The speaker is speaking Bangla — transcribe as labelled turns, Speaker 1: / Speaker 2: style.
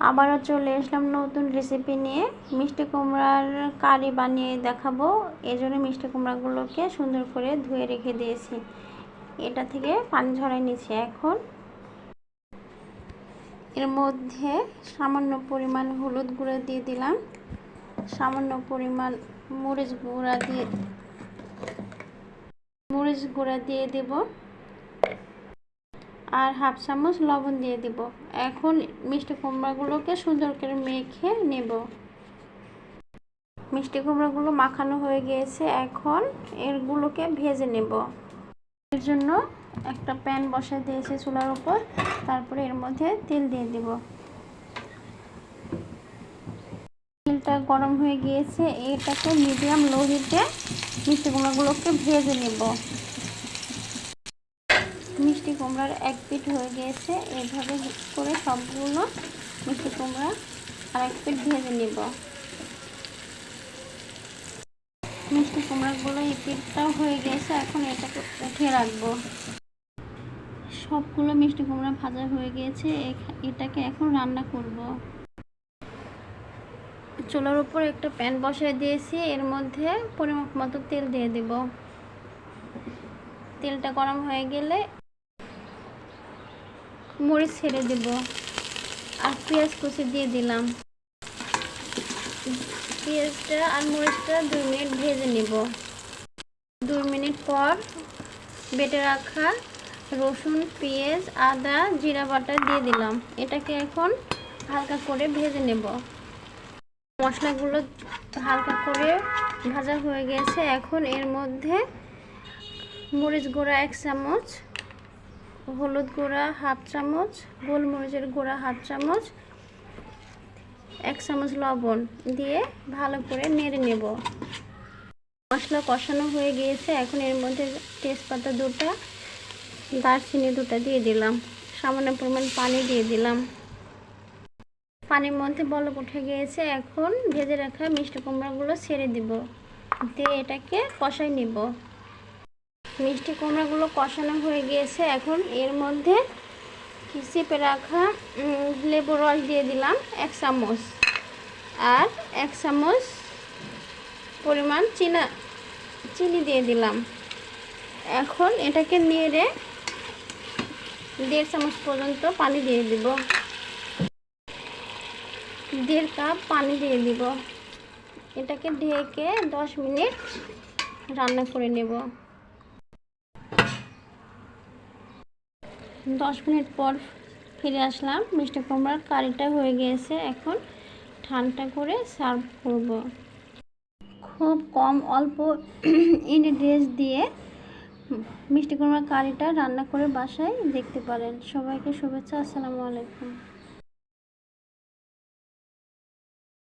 Speaker 1: আবারও চলে আসলাম নতুন রেসিপি নিয়ে। মিষ্টি কুমড়ার কারি বানিয়ে দেখাবো। এই জন্য মিষ্টি কুমড়াগুলোকে সুন্দর করে ধুয়ে রেখে দিয়েছি। এটা থেকে পানি ঝরাই নিয়েছি এখন। এর মধ্যে সামান্য পরিমাণ হলুদ গুঁড়ো দিয়ে দিলাম। সামান্য পরিমাণ মরিচ গুঁড়া দিয়ে মরিচ গুঁড়া দিয়ে দেবো। আর হাফ চামচ লবণ দিয়ে দিব। এখন মিষ্টি কুমড়াগুলোকে সুন্দর করে মেখে নেব। মিষ্টি কুমড়াগুলো মাখানো হয়ে গিয়েছে। এখন এরগুলোকে ভেজে নেব। এর জন্য একটা প্যান বসা দিয়েছে চুলার উপর। তারপরে এর মধ্যে তেল দিয়ে দেব। তেলটা গরম হয়ে গিয়েছে। এটাকে মিডিয়াম লো হিটে মিষ্টি কুমড়াগুলোকে ভেজে নেব। মিষ্টি কুমড়ার এক পিঠ হয়ে গিয়েছে। এইভাবে করে সবগুলো মিষ্টি কুমড়া আর এক পিঠ ভেজে নেব। মিষ্টি কুমড়াগুলো এই পিঠটাও হয়ে গেছে এখন এটাকে উঠে রাখব। সবগুলো মিষ্টি কুমড়া ভাজা হয়ে গিয়েছে এটাকে এখন রান্না করব। চুলার উপর একটা প্যান বসিয়ে দিয়েছি, এর মধ্যে পরিমাপ মতো তেল দিয়ে দেব। তেলটা গরম হয়ে গেলে মরিচ ছেড়ে দেব আর পেঁয়াজ কুচি দিয়ে দিলাম। পেঁয়াজটা আর মরিচটা দুই মিনিট ভেজে নেব। দুই মিনিট পর বেটে রাখা রসুন, পেঁয়াজ, আদা, জিরা বাটা দিয়ে দিলাম। এটাকে এখন হালকা করে ভেজে নেব। মশলাগুলো হালকা করে ভাজা হয়ে গেছে। এখন এর মধ্যে মরিচ গুঁড়া এক চামচ হলুদ গুঁড়া হাফ চামচ, গোলমরিচের গুঁড়া হাফ চামচ, এক চামচ লবণ দিয়ে ভালো করে নেড়ে নেব। মশলা কষানো হয়ে গিয়েছে, এখন এর মধ্যে তেজপাতা দুটা, দারচিনি দুটা দিয়ে দিলাম। সামান্য পরিমাণ পানি দিয়ে দিলাম। পানির মধ্যে বলক উঠে গিয়েছে, এখন ভেজে রাখা মিষ্টি কুমড়াগুলো ছেড়ে দিব। দিয়ে এটাকে কষাই নিব। মিষ্টি কুমড়াগুলো কষানো হয়ে গিয়েছে। এখন এর মধ্যে চিপে রাখা লেবু রস দিয়ে দিলাম, এক চামচ। আর এক চামচ পরিমাণ চিনা, চিনি দিয়ে দিলাম। এখন এটাকে নেড়ে দেড় চামচ পর্যন্ত পানি দিয়ে দিব। দেড় কাপ পানি দিয়ে দিব। এটাকে ঢেকে দশ মিনিট রান্না করে নেব। দশ মিনিট পর ফিরে আসলাম। মিষ্টি কুমড়ার কারিটা হয়ে গিয়েছে। এখন ঠান্ডা করে সার্ভ করব। খুব কম অল্প ইনগ্রিডিয়েন্টস দিয়ে মিষ্টি কুমড়ার কারিটা রান্না করে বাসায় দেখতে পারেন। সবাইকে শুভেচ্ছা। আসসালামু আলাইকুম।